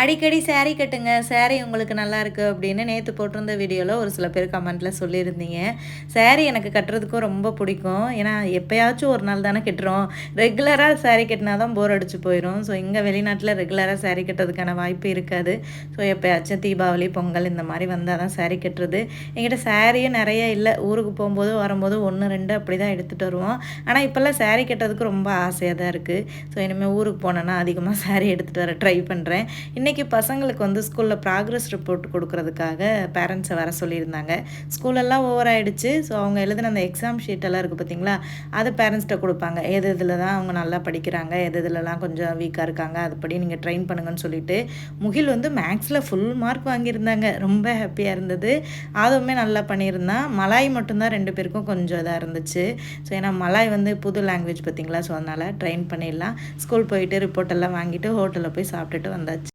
அடிக்கடி சேரீ கட்டுங்க சேரீ உங்களுக்கு நல்லா இருக்கு அப்படின்னு நேற்று போட்டிருந்த வீடியோவில் ஒரு சில பேர் கமெண்ட்டில் சொல்லியிருந்தீங்க. சேரீ எனக்கு கட்டுறதுக்கும் ரொம்ப பிடிக்கும். ஏன்னா எப்போயாச்சும் ஒரு நாள் தானே கட்டுறோம். ரெகுலராக சேரீ கட்டினா தான் போர் அடிச்சு போயிடும் ஸோ இங்கே வெளிநாட்டில் ரெகுலராக சேரீ கட்டுறதுக்கான வாய்ப்பு இருக்காது. ஸோ எப்போயாச்சும் தீபாவளி பொங்கல் இந்த மாதிரி வந்தால் தான் சேரீ கட்டுறது. என்கிட்ட சேரீயும் நிறைய இல்லை. ஊருக்கு போகும்போது வரும்போது ஒன்று ரெண்டு அப்படி தான் எடுத்துகிட்டு வருவோம். ஆனால் இப்போல்லாம் சேரீ கட்டுறதுக்கு ரொம்ப ஆசையாக தான் இருக்குது ஸோ இனிமேல் ஊருக்கு போனேன்னா அதிகமாக சேரீ எடுத்துகிட்டு வர ட்ரை பண்ணுறேன் இன்றைக்கி பசங்களுக்கு வந்து ஸ்கூலில் ப்ராக்ரஸ் ரிப்போர்ட் கொடுக்கறதுக்காக பேரண்ட்ஸை வர சொல்லியிருந்தாங்க. ஸ்கூலெல்லாம் ஓவர் ஆகிடுச்சு ஸோ அவங்க எழுதின அந்த எக்ஸாம் ஷீட்டெல்லாம் இருக்குது பார்த்தீங்களா அதை பேரண்ட்ஸ்கிட்ட கொடுப்பாங்க. எது இதில் தான் அவங்க நல்லா படிக்கிறாங்க? எது இதிலலாம் கொஞ்சம் வீக்காக இருக்காங்க? அதுபடி நீங்கள் ட்ரெயின் பண்ணுங்கன்னு சொல்லிட்டு முகில் வந்து மேக்ஸில் ஃபுல் மார்க் வாங்கியிருந்தாங்க. ரொம்ப ஹாப்பியாக இருந்தது. அதுவுமே நல்லா பண்ணியிருந்தான் மலாய் மட்டும்தான் ரெண்டு பேருக்கும் கொஞ்சம் இதாக இருந்துச்சு. ஸோ ஏன்னா மலாய் வந்து புது லாங்குவேஜ் பார்த்தீங்களா ஸோ அதனால் ட்ரெயின் பண்ணிடலாம். ஸ்கூல் போயிட்டு ரிப்போர்ட் எல்லாம் வாங்கிட்டு ஹோட்டலில் போய் சாப்பிட்டுட்டு வந்தாச்சு.